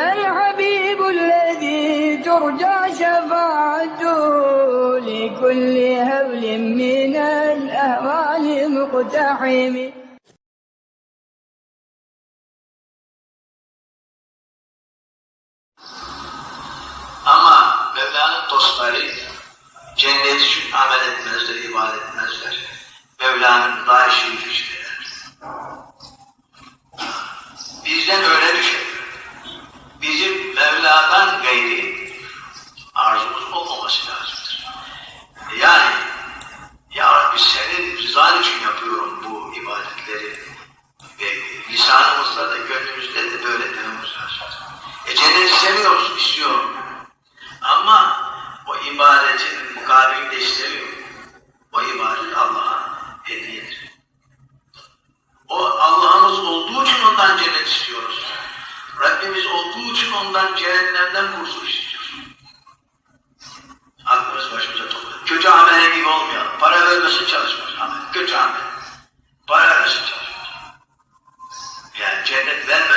الحبيب الذي ترجى شفاعته لكل هول من الأهوال مقتحم Ama Mevla'nın dostları cennet için amel etmezler, ibadet etmezler. Mevla'nın daha şerifi için eder. Bizden öyle düşer. İbadetleri ve lisanımızla da gönlümüzle de böyle dememiz lazım. E cenneti seviyoruz, istiyorum. Ama o ibadetin mukabilinde istemiyor. O ibadet Allah'a hediyedir. O Allah'ımız olduğu için ondan cennet istiyoruz. Rabbimiz olduğu için ondan cehennemden kurtuluş istiyoruz. Aklımız başımıza toplayalım. Kötü amele gibi olmayalım. Para vermesin çalışmaz. Kötü amel. Para vermesin çalışmaz. Yani cennet vermese